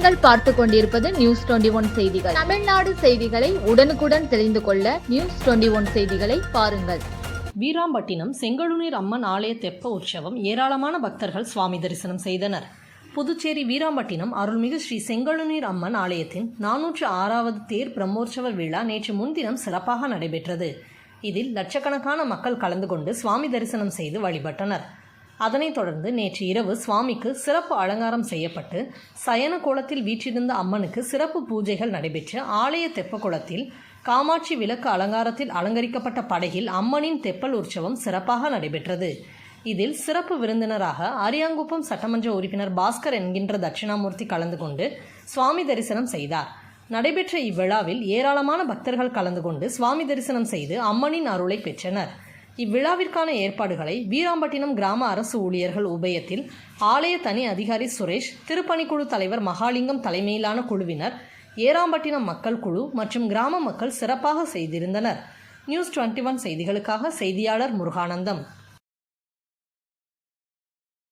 பார்த்து கொண்டிருப்பது news twenty one செய்திகள். தமிழ்நாடு செய்திகளை உடனுக்குடன் தெரிந்து கொள்ள நியூஸ் டுவெண்டி ஒன் செய்திகளை பாருங்கள். வீராம்பட்டினம் செங்கழுநீர் அம்மன் ஆலய தெப்ப உற்சவம் ஏராளமான பக்தர்கள் சுவாமி தரிசனம் செய்தனர். புதுச்சேரி வீராம்பட்டினம் அருள்மிகு ஸ்ரீ செங்கழுநீர் அம்மன் ஆலயத்தின் நானூற்று ஆறாவது தேர் பிரம்மோற்சவ விழா நேற்று முன்தினம் சிறப்பாக நடைபெற்றது. இதில் லட்சக்கணக்கான மக்கள் கலந்து கொண்டு சுவாமி தரிசனம் செய்து வழிபட்டனர். அதனைத் தொடர்ந்து நேற்று இரவு சுவாமிக்கு சிறப்பு அலங்காரம் செய்யப்பட்டு சயன கோலத்தில் வீற்றிருந்த அம்மனுக்கு சிறப்பு பூஜைகள் நடைபெற்று ஆலய தெப்பக்குளத்தில் காமாட்சி விளக்கு அலங்காரத்தில் அலங்கரிக்கப்பட்ட படகில் அம்மனின் தெப்பல் உற்சவம் சிறப்பாக நடைபெற்றது. இதில் சிறப்பு விருந்தினராக அரியாங்குப்பம் சட்டமன்ற உறுப்பினர் பாஸ்கர் என்கின்ற தட்சிணாமூர்த்தி கலந்து கொண்டு சுவாமி தரிசனம் செய்தார். நடைபெற்ற இவ்விழாவில் ஏராளமான பக்தர்கள் கலந்து கொண்டு சுவாமி தரிசனம் செய்து அம்மனின் அருளை பெற்றனர். இவ்விழாவிற்கான ஏற்பாடுகளை வீராம்பட்டினம் கிராம அரசு ஊழியர்கள் உபயத்தில் ஆலய தனி அதிகாரி சுரேஷ் திருப்பணிக்குழு தலைவர் மகாலிங்கம் தலைமையிலான குழுவினர் ஏராம்பட்டினம் மக்கள் குழு மற்றும் கிராம மக்கள் சிறப்பாக செய்திருந்தனர். நியூஸ் டுவெண்ட்டி ஒன் செய்திகளுக்காக செய்தியாளர் முருகானந்தம்.